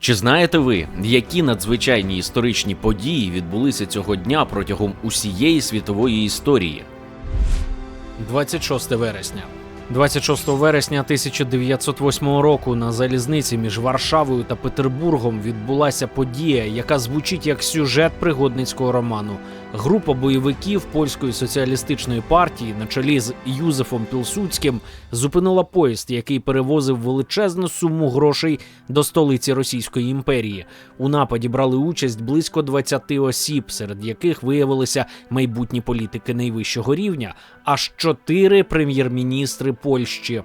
Чи знаєте ви, які надзвичайні історичні події відбулися цього дня протягом усієї світової історії? 26 вересня. 26 вересня 1908 року на залізниці між Варшавою та Петербургом відбулася подія, яка звучить як сюжет пригодницького роману. Група бойовиків польської соціалістичної партії на чолі з Юзефом Пілсудським зупинила поїзд, який перевозив величезну суму грошей до столиці Російської імперії. У нападі брали участь близько 20 осіб, серед яких виявилися майбутні політики найвищого рівня, аж чотири прем'єр-міністри Польщі.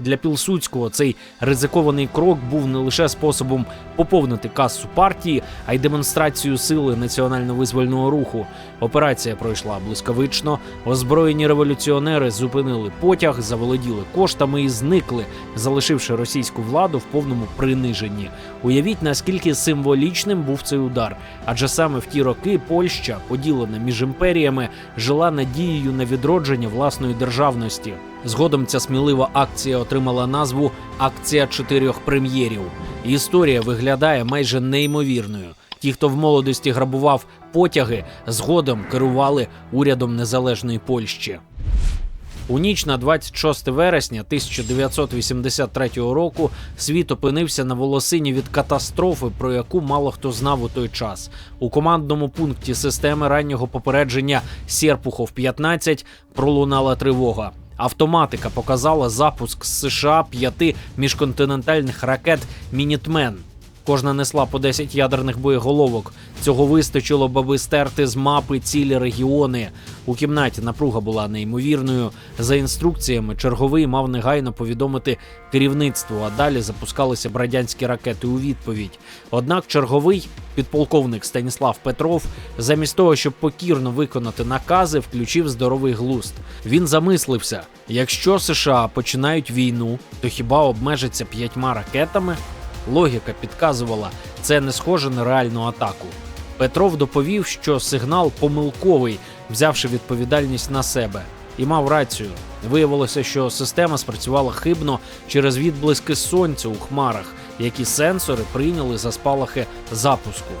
Для Пілсудського цей ризикований крок був не лише способом поповнити касу партії, а й демонстрацією сили національно-визвольного руху. Операція пройшла блискавично. Озброєні революціонери зупинили потяг, заволоділи коштами і зникли, залишивши російську владу в повному приниженні. Уявіть, наскільки символічним був цей удар, адже саме в ті роки Польща, поділена між імперіями, жила надією на відродження власної державності. Згодом ця смілива акція отримала назву Акція чотирьох прем'єрів. Історія виглядає майже неймовірною. Ті, хто в молодості грабував потяги, згодом керували урядом незалежної Польщі. У ніч на 26 вересня 1983 року світ опинився на волосині від катастрофи, про яку мало хто знав у той час. У командному пункті системи раннього попередження Серпухов 15 пролунала тривога. Автоматика показала запуск з США п'яти міжконтинентальних ракет Мінітмен. Кожна несла по 10 ядерних боєголовок. Цього вистачило, аби стерти з мапи цілі регіони. У кімнаті напруга була неймовірною. За інструкціями, черговий мав негайно повідомити керівництву, а далі запускалися б радянські ракети у відповідь. Однак черговий підполковник Станіслав Петров, замість того, щоб покірно виконати накази, включив здоровий глузд. Він замислився: якщо США починають війну, то хіба обмежаться п'ятьма ракетами? Логіка підказувала, це не схоже на реальну атаку. Петров доповів, що сигнал помилковий, взявши відповідальність на себе, і мав рацію. Виявилося, що система спрацювала хибно через відблиски сонця у хмарах, які сенсори прийняли за спалахи запуску.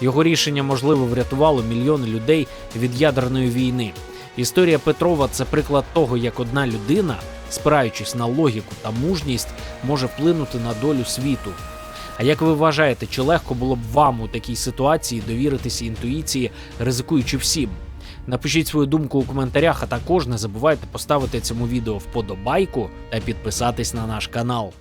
Його рішення можливо врятувало мільйони людей від ядерної війни. Історія Петрова це приклад того, як одна людина, спираючись на логіку та мужність, може вплинути на долю світу. А як ви вважаєте, чи легко було б вам у такій ситуації довіритися інтуїції, ризикуючи всім? Напишіть свою думку у коментарях, а також не забувайте поставити цьому відео вподобайку та підписатись на наш канал.